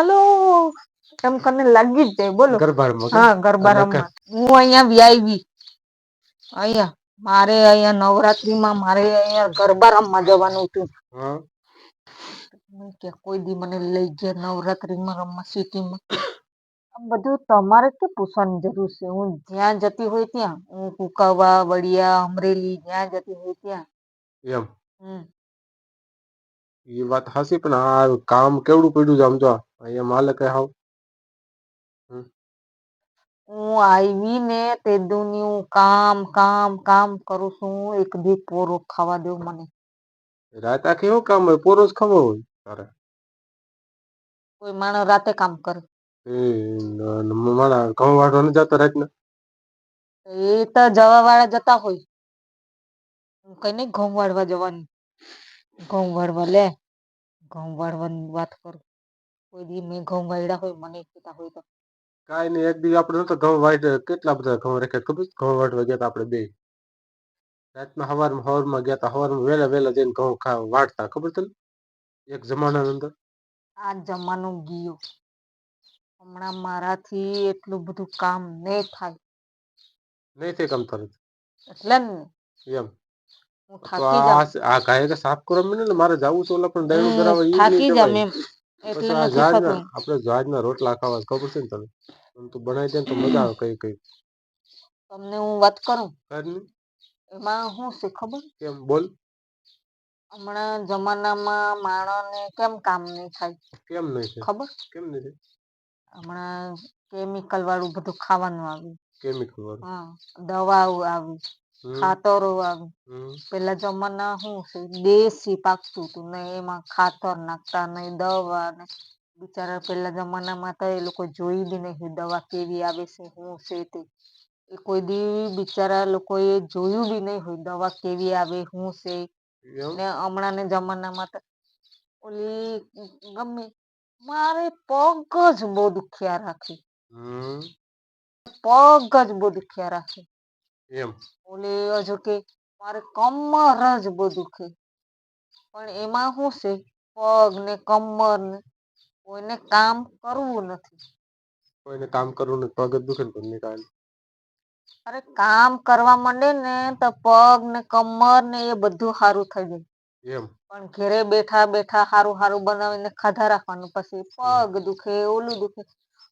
Hello. એમ કરીને લાગી જ જાય બોલો. હા ગરબા રમવા હું અહીંયા વ્યાવી અહીંયા મારે અહીંયા નવરાત્રીમાં મારે અહીંયા ગરબા રમવા જવાનું હતું. કે કોઈ દી મને લઈ ગયા નવરાત્રીમાં રમવા સિટીમાં. બધું તમારે કે પૂછવાની જરૂર છે? હું જ્યાં જતી હોય ત્યાં હું કુકાવા વડિયા અમરેલી જ્યાં જતી હોય ત્યાં. એમ. એ વાત હાસી પણ આ કામ કેવડું પડ્યું છે આમ તો અહીંયા માલક હાવ હું આવી ને તે દુની હું કામ કામ કામ કરું છું એક દી પોરો ખાવા દો મને રાત આખી શું કામ હોય પોરો જ ખબર હોય તારે કોઈ માણસ રાતે કામ કરે એ ન- ન- મારા ઘઉં વાળવા નથી જતો રાતના એ તો જવા વાળા જતા હોય હું કઈ નહીં ઘઉં વાળવા જવાની ઘઉં વાળવા લે ઘઉં વાળવાની વાત કરું કોઈ દી મેં ઘઉં વાયડા હોય મને કહેતા હોય તો. કાંઈ નહીં એક દી આપણે નતો ઘઉં વાટ કેટલા બધા ઘઉં રાખ્યા ખબર છે? ઘઉં વાટવા ગયા હતા આપણે બે. રાતના સવારમાં સવારમાં ગયા હતા સવારમાં વહેલા વહેલા જઈને ઘઉં ખા વાટતા ખબર તને? એક જમાનાની અંદર. આ જમાનો ગયો. હમણાં મારાથી એટલું બધું કામ નહીં થાય. નહીં થઈ કામ તરત એટલે ને. એમ. હું તો થાકી જાઉં. આ આ ગાય કે સાફ કરવા મને ને મારે જવું છે ઓલા પણ દયણું હું કરાવવા ઈ થાકી જામ જવાય. એમ. એટલે નથી થતું આપણે જહાજના રોટલા ખાવા ખબર છે ને તને? તું બનાવી દે ને તો મજા આવે કઈ કઈ. તમને હું વાત કરું? એમાં શું છે ખબર? કેમ બોલ. હમણાં જમાનામાં માણસને કેમ કામ નહીં થાય? કેમ નહીં ખબર? કેમ નહીં હમણાં કેમિકલ વાળું બધું ખાવાનું આવ્યું. કેમિકલ વાળું? હા દવાઓ આવી. ખાતરો પેલા જમાના શું દેશી પાકતું હતું? ને એમાં ખાતર નાખતા ને દવા ને બિચારા પેલા જમાનામાં તો એ લોકો જોઈ બી નહીં દવા કેવી આવે છે શું છે તે. એ કોઈ દી બિચારા લોકોએ જોયું બી નહીં હોય દવા કેવી આવે શું છે. હમણાં ને જમાનામાં તો ઓલી ગમે મારે પગ જ બહુ દુખ્યા રાખે. પગ જ બહુ દુખ્યા રાખે. એમ. ઓલે હજુ કે મારે કમર જ બધું કે પણ એમાં શું છે? પગ ને કમર ને કોઈને કામ કરવું નથી. કોઈને કામ કરવું નથી. પગ જ દુખે ને તમને નિકાલ અરે કામ કરવા માંડે ને તો પગ ને કમર ને એ બધું સારું થઈ જાય. એમ. પણ ઘરે બેઠા બેઠા સારું સારું બનાવીને ખાધા રાખવાનું. પછી પગ દુખે ઓલું દુખે.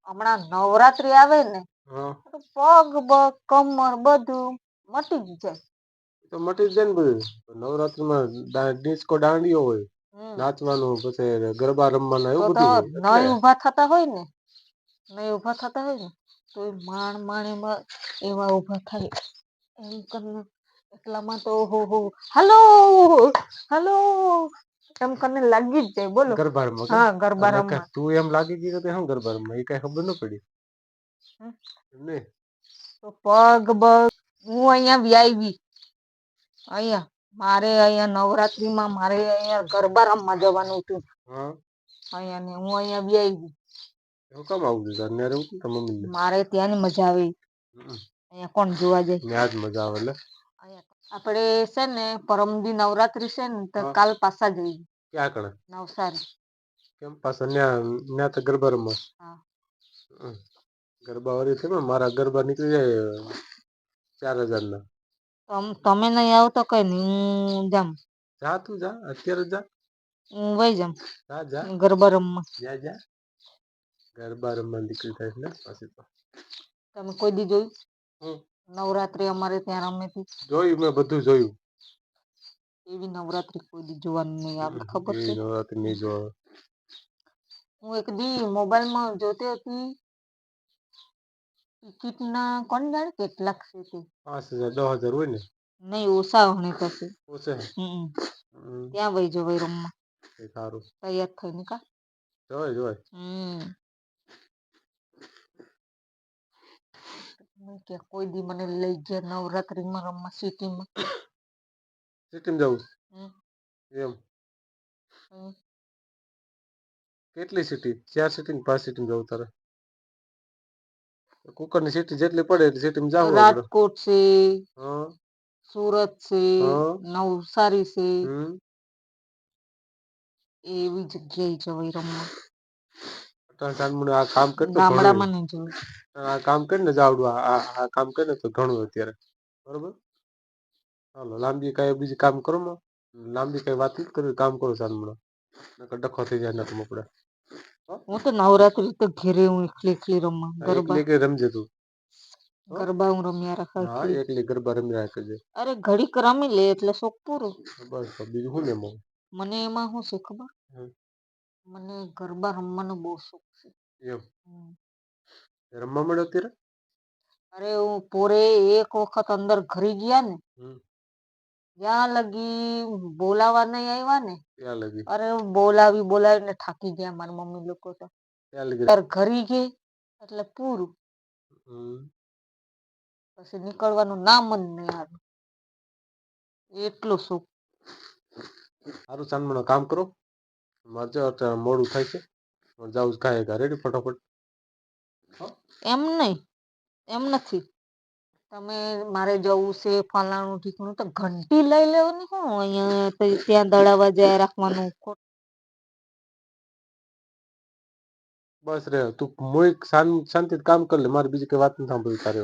હમણાં નવરાત્રી આવે ને હા. તો પગ બગ કમર બધું મટી જ જાય. તો મટી જ જાય ને બધું. નવરાત્રીમાં દા- ડિસ્કો દાંડિયો હોય. હમ. નાચવાનું પછી ગરબા રમવાના તો એવું તો બધું હોય. નહીં એટલે ઊભા થતા હોય ને? નહીં ઊભા થતા હોય ને? તો એ માણ માણ એમાં એવા ઊભા થાય. એમ કરીને એટલામાં તો હો હો હલો હલો. એમ કરીને લાગી જ જાય બોલો. ગરબા રમવા કે? હા ગરબા અને રમવા. કે તું એમ લાગી ગઈ તો શું ગરબા રમવા? એ કઈ ખબર ન પડી. હમ. તો પગ બગ હું અહીંયા વ્યાવી અહીંયા મારે અહીંયા નવરાત્રીમાં મારે અહીંયા ગરબા રમવા જવાનું હતું. હા. અહીંયા ને હું અહીંયા વ્યાવી એવું કામ આવું છે? તારે ન્યારે એવું તમે મમ્મી ને મારે ત્યાંની મજા આવે. અહીંયા કોણ જોવા જાય? ત્યાં જ મજા આવે એટલે આપણે છે ને પરમદી નવરાત્રી છે ને તો કાલ પાછા જઈએ. ક્યાં કણે નવસારી. કેમ પાછા ન્યા ન્યા તો ગરબા રમવા? હા. હમ. ગરબા વાળી છે પણ મારા ગરબા નીકળી જાય ચાર હજાર ના તમે નહીં આવો તો કઈ નહીં હું જામ. જા તું જા અત્યારે જા. હું વહી જામ જા જા. ગરબા રમવા. જા જા. ગરબા રમવા નીકળી થાય ને પછી તો. તમે કોઈ દી જોયું. નવરાત્રી અમારે ત્યાં રમે હતી જોયું મેં બધું જોયું. એવી નવરાત્રી કોઈ દી જોવાની નહીં આપણે ખબર છે? નવરાત્રી નહીં જો હું એક દી મોબાઈલમાં જોતી હતી ટિકિટના કોણ જાણે? કેટલાક છે તે પાંચ હજાર દસ હજાર હોય ને? નહીં ઓછા હોણે પછી. ઓછે? ત્યાં વહી જવાય રમવા એ સારું. તૈયાર થઈને કા? જોય જોય હમ. મેં કે કોઈ દી મને લઈ ગયા નવરાત્રીમાં રમવા સિટીમાં. સિટીમાં જવું. એમ. કેટલી સિટી? ચાર સિટી પાંચ સિટી જવું તારે? કુકરની સિટી જેટલી પડે એટલી સિટીમાં જાવ રાજકોટ છે સુરત છે. નવસારી છે. એવી જગ્યાએ જવાય રમવા. આ કામ કરતો ગામડામાં નહીં આ કામ કરીને જ આવડું આ આ- આ કામ કરીને તો ઘણું અત્યારે. બરોબર? હાલો લાંબી કઈ બીજું કામ કરો માં? લાંબી કાંઈ વાત નથી કરવી કામ કરો ચાંદમુનો નકર ડખો થઈ જાય નકર આપણે હું તો નવરાત્રી તો ઘેરે હું એકલી એકલી રમવા ગરબા એકલી રમજે તું. ગરબા હું રમ્યા રાખા હા એકલી. ગરબા રમ્યા રાખે છે અરે ઘડીક રમી લે એટલે શોખ પૂરો. બસ બીજું શું એમાં મને એમાં શું છે ખબર? મને ગરબા રમવાનો બહુ શોખ છે. એમ? રમવા મળ્યો અત્યારે? અરે હું પોરે એક વખત અંદર ઘરી ગયા ને ત્યાં લગી બોલાવા નહીં આવ્યા ને. ત્યાં લગી. અરે બોલાવી બોલાવીને થાકી ગયા મારા મમ્મી લોકો તો. ત્યાં લગી. ઘરી ગઈ એટલે પૂરું. પછી નીકળવાનું નામ જ નહીં આવે એટલો શોખ સારું ચાંદમણો કામ કરો. મારે જો અત્યારે મોડું થાય છે. જાઉં કાંઈ રેડી ફટાફટ. એમ નહીં એમ નથી. તમે મારે જવું છે ફલાણું ઠીકણું તો ઘંટી લઈ લેવાની હું અહીંયા ત્યાં દળાવા જાય રાખવાનું બસ રે, તું મોય શાંતિ કામ કર લે, મારે બીજી કઈ વાત નથી સાંભળવી તારે.